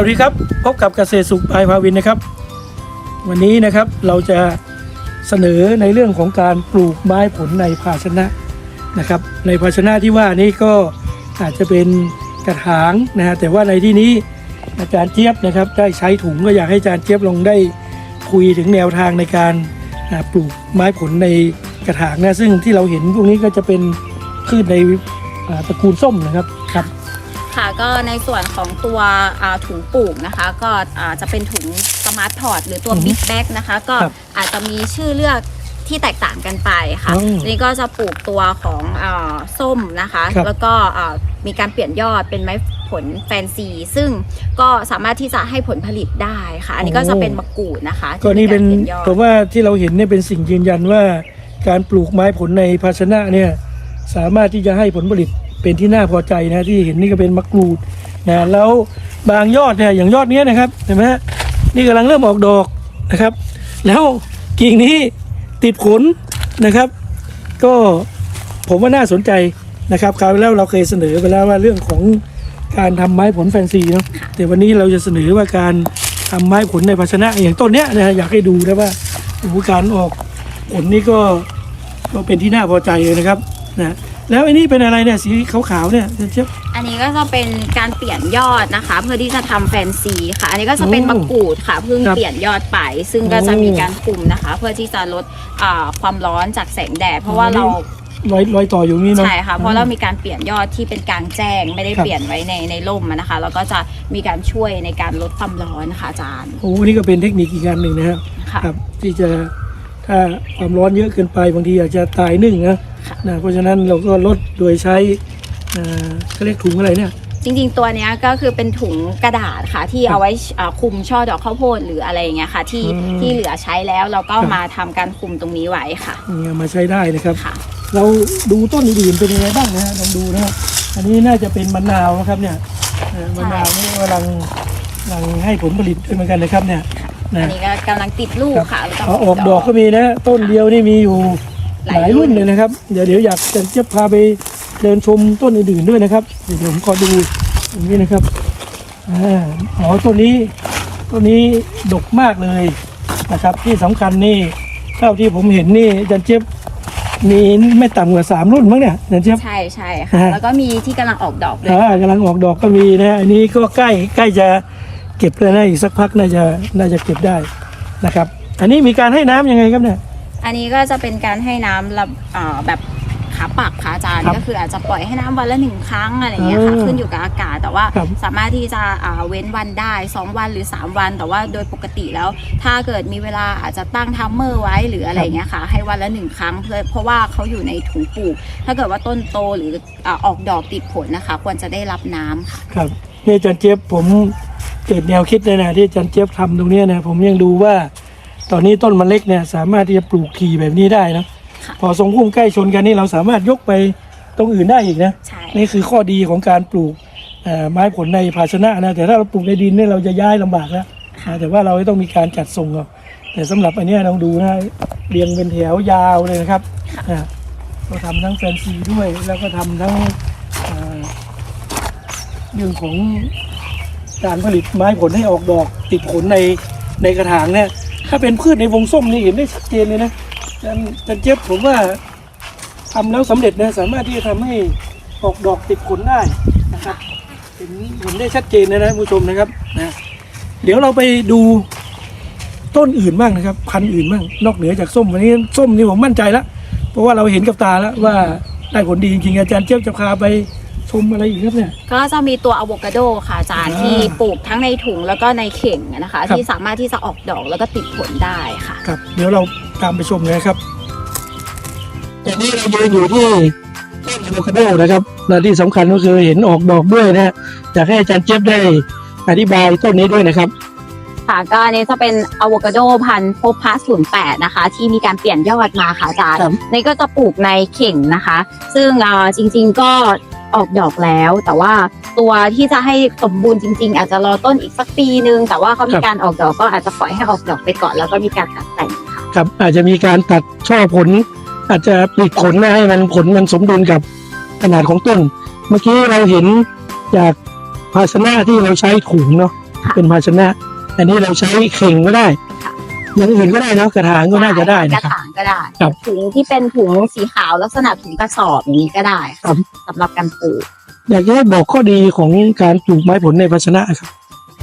วัสดีครับ พบกับเกษตรสุขภายภาวินนะครับ วันนี้นะครับเราจะเสนอในเรื่องของการปลูกไม้ผลในภาชนะนะครับ ในภาชนะที่ว่านี้ก็อาจจะเป็นกระถางนะฮะแต่ว่าในที่นี้อาจารย์เจี๊ยบนะครับ ได้ใช้ถุงก็อยากให้อาจารย์เจี๊ยบลองได้คุยถึงแนวทางในการปลูกไม้ผลในกระถางนะซึ่งที่เราเห็นพวกนี้ก็จะเป็นพืชในตระกูลส้มนะครับ ก็ในส่วนของตัวอ่าถุงปลูกนะคะ ก็อ่าจะเป็นถุงสมาร์ทพอร์ตหรือตัวอือฮึบิ๊กแบ็กนะคะ ก็ครับอาจจะมีชื่อเลือกที่แตกต่างกันไปค่ะอืมนี่ก็จะปลูกตัวของอาส้มนะคะครับแล้วก็อ่ามีการเปลี่ยนยอดเป็นไม้ผลแฟนซี ซึ่งก็สามารถที่จะให้ผลผลิตได้ค่ะ อันนี้ก็จะเป็นมะกรูดนะคะ ก็นี่เป็นที่มีารปลี่ยยอดผมว่าที่เราเห็นเนี่ยเป็นสิ่งยืนยันว่าการปลูกไม้ผลในภาชนะเนี่ย สามารถที่จะให้ผลผลิตเป็นที่น่าพอใจนะที่เห็นนี่ก็เป็นมะกรูดนะแล้วบางยอดเนี่ยอย่างยอดนี้นะครับเห็นไหมนี่กำลังเริ่มออกดอกนะครับ แล้วกิ่งนี้ติดผลนะครับ ก็ผมว่าน่าสนใจนะครับคราวแล้วเราเคยเสนอไปแล้วว่าเรื่องของการทำไม้ผลแฟนซีเนาะแต่วันนี้เราจะเสนอว่าการทำไม้ผลในภาชนะอย่างต้นเนี้ยนะฮะอยากให้ดูนะว่าโอ้โหการออกผลนี่ก็ก็เป็นที่น่าพอใจเลยนะครับ นะแล้วอันนี้เป็นอะไรเนี่ยสีขาวๆเนี่ยเจ๊ยบ อันนี้ก็จะเป็นการเปลี่ยนยอดนะคะ เพื่อที่จะทำแฟนซีค่ะ อันนี้ก็จะเป็นโอ้มะกรูดค่ะเพิ่งครับเปลี่ยนยอดไป ซึ่งก็โอ้จะมีการคุมนะคะ เพื่อที่จะลดอ่าความร้อนจากแสงแดดเพราะว่าอันนี้เรารอยรอยต่ออยู่นี่เนาะ ใช่ค่ะ เพราะเรามีการเปลี่ยนยอดที่เป็นกลางแจ้ง ไม่ได้ครับ เปลี่ยนไว้ในในร่มอะนะคะ แล้วก็จะมีการช่วยในการลดความร้อนค่ะอาจารย์โอ้นี่ก็เป็นเทคนิคอีกการหนึ่งนะครับค่ะ ครับที่จะถ้าความร้อนเยอะเกินไปบางทีอาจจะตายนึ่งนะค่ะ นะเพราะฉะนั้นเราก็ลดโดยใช้เอ่อเขาเรียกถุงอะไรเนี่ยจริงๆ ตัวเนี้ยก็คือเป็นถุงกระดาษค่ะที่ครับเอาไว้อ่าคลุมช่อดอกข้าวโพดหรืออะไรอย่างเงี้ยค่ะ ที่อืมที่เหลือใช้แล้วเราก็ครับมาทำการคลุมตรงนี้ไว้ค่ะเอามาใช้ได้นะครับค่ะเราดูต้นอื่นๆเป็นยังไงบ้างนะฮะลองดูนะครับอันนี้น่าจะเป็นมะนาวนะครับเนี่ยเอ่อมะนาวนี่กำลังกำลังให้ผลผลิตด้วยเหมือนกันนะครับเนี่ยอันะนนี้ก็กำลังติดลูกค่ะแล้วเอาออกดอกก็มีนะต้นเดียวนี่มีอยู่ หหลาลายยรุ่รุ่นนเลยนะครับ เดี๋ยวเดี๋ยวอยากจะจะพาไปเดินชมต้นอื่นๆด้วยนะครับ เดี๋ยวผมขอดูอย่างนี้นะครับอ่าอ๋อต้นนี้ต้นนี้ดกมากเลยนะครับ ที่สำคัญนี่เท่าที่ผมเห็นนี่อาจันเจี๊ยบมีไม่ต่ำกว่าสามรุ่นมั้งเนี่ยอาจันเจี๊ยบใช่ใช่อ่าค่ะแล้วก็มีที่กำลังออกดอกด้วยอ่ากำลังออกดอกก็มีนะอันนี้ก็ใกล้ใกล้จะเก็บแล้วนะอีกสักพักน่าจะน่าจะเก็บได้นะครับ อันนี้มีการให้น้ำยังไงครับเนี่ย อันนี้ก็จะเป็นการให้น้ำระอ่าแบบขาปักค่ะอาจารย์ครับก็คืออาจจะปล่อยให้น้ำวันละหนึ่งครั้งอะไรอย่างเงี้ยค่ะอ่าขึ้นอยู่กับอากาศแต่ว่าครับสามารถที่จะอ่าเว้นวันได้ 2 วันหรือ 3 วัน แต่ว่าโดยปกติแล้ว ถ้าเกิดมีเวลาอาจจะตั้งทัมเมอร์ไว้หรืออะไรอย่างเงี้ยค่ะ ให้วันละหนึ่งครั้งเพื่อเพราะว่าเขาอยู่ในถุงปลูก ถ้าเกิดว่าต้นโตหรืออ่าออกดอกติดผลนะคะ ควรจะได้รับน้ำค่ะ ครับนี่อาจารย์เจี๊ยบผมเกิดแนวคิดเลยนะที่อาจารย์เจี๊ยบทำตรงเนี้ยนะผมยังดูว่า ตอนนี้ต้นมันเล็กเนี่ยสามารถที่จะปลูกทีแบบนี้ได้นะค่ะพอทรงพุ่มใกล้ชนกันนี่เราสามารถยกไปตรงอื่นได้อีกนะใช่นี่คือข้อดีของการปลูกเอ่อไม้ผลในภาชนะนะแต่ถ้าเราปลูกในดินเนี่ยเราจะย้ายลำบากแล้วนะแต่ว่าเราต้องมีการจัดทรงเอาแต่สำหรับอันเนี้ยลองดูนะเรียงเป็นแถวยาวเลยนะครับอ่าก็ทำทั้งแฟนซีด้วย แล้วก็ทำทั้งอ่าเรื่องของการผลิตไม้ผลให้ออกดอกติดผลในในกระถางเนี่ย ถ้าเป็นพืชในวงส้มนี่เห็นได้ชัดเจนเลยนะอาจารย์อาจารย์เจี๊ยบผมว่าทำแล้วสำเร็จนะสามารถที่จะทำให้ออกดอกติดผลได้นะครับเห็นเห็นได้ชัดเจนนะนะผู้ชมนะครับนะเดี๋ยวเราไปดูต้นอื่นบ้างนะครับ พันธุ์อื่นบ้างนอกเหนือจากส้มวันนี้ส้มนี่ผมมั่นใจแล้วเพราะว่าเราเห็นกับตาแล้วว่าได้ผลดีจริงๆอาจารย์เจี๊ยบจะพาไป ชมอะไรอีกครับเนี่ย ก็จะมีตัวอะโวคาโดค่ะอาจารย์อ่าที่ปลูกทั้งในถุงแล้วก็ในเข่งนะคะครับที่สามารถที่จะออกดอกแล้วก็ติดผลได้ค่ะ ครับ เดี๋ยวเราตามไปชมเลยนะครับตอนนี้เรายืนอยู่ที่ต้นอะโวคาโดนะครับและที่สำคัญก็คือเห็นออกดอกด้วยนะฮะอยากให้อาจารย์เจี๊ยบได้อธิบายต้นนี้ด้วยนะครับค่ะก็อันนี้จะเป็นอะโวคาโดพันธุ์โพพัสศูนย์แปดนะคะ ที่มีการเปลี่ยนยอดมาค่ะอาจารย์ครับนี่ก็จะปลูกในเข่งนะคะ ซึ่งอ่าจริง ๆ ก็ ออกดอกแล้ว แต่ว่าตัวที่จะให้สมบูรณ์จริง ๆ อาจจะรอต้นอีกสักปีนึง แต่ว่าเขามีการออกดอกก็อาจจะปล่อยให้ออกดอกไปก่อนแล้วก็มีการตัดแต่งค่ะครับอาจจะมีการตัดช่อผล อาจจะปลิดผลนะให้มันผลมันสมดุลกับขนาดของต้น เมื่อกี้เราเห็นจากภาชนะที่เราใช้ถุงเนาะค่ะเป็นภาชนะ อันนี้เราใช้เข่งก็ได้ค่ะอย่างอื่นก็ได้เนอะกระถางก็น่าจะได้กนะระครับถาง ก็ได้ครับถุงที่เป็นถุงสีขาวลักษณะถุงกระสอบอย่างนี้ก็ได้ครับ สำหรับการปลูก อยากจะให้บอกข้อดีของการปลูกไม้ผลในภาชนะครับ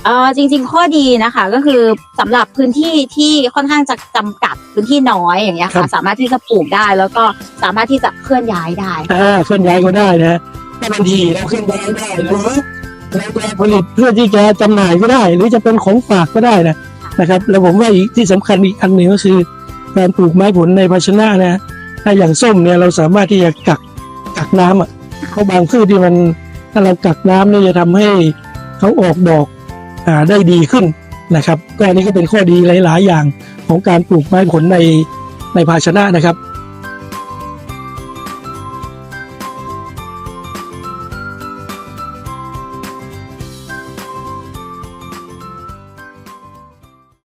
เออจริง ๆ ข้อดีนะคะก็คือสำหรับพื้นที่ที่ค่อนข้างจะจำกัดพื้นที่น้อยอย่างเงี้ยครัค่ะ บ สามารถที่จะปลูกได้แล้วก็สามารถที่จะเคลื่อนย้ายได้ อ่าเคลื่อนย้ายก็ได้นะถ้าบางทีเราเคลื่อนย้ายได้หรือเราจะผลิตเพื่อที่จะจำหน่ายก็ได้ หรือจะเป็นของฝากก็ได้นะนะครับ แล้วผมว่าอีกที่สำคัญอีกอันหนึ่งก็คือ การปลูกไม้ผลในภาชนะนะถ้าอย่างส้มเนี่ยเราสามารถที่จะกักกักน้ำอะเพราะบางพืชที่มันถ้าเรากักน้ำเนี่ยจะทำให้เขาออกดอกอ่าได้ดีขึ้นนะครับก็อันนี้ก็เป็นข้อดีหลาย ๆ อย่างของการปลูกไม้ผลในในภาชนะนะครับ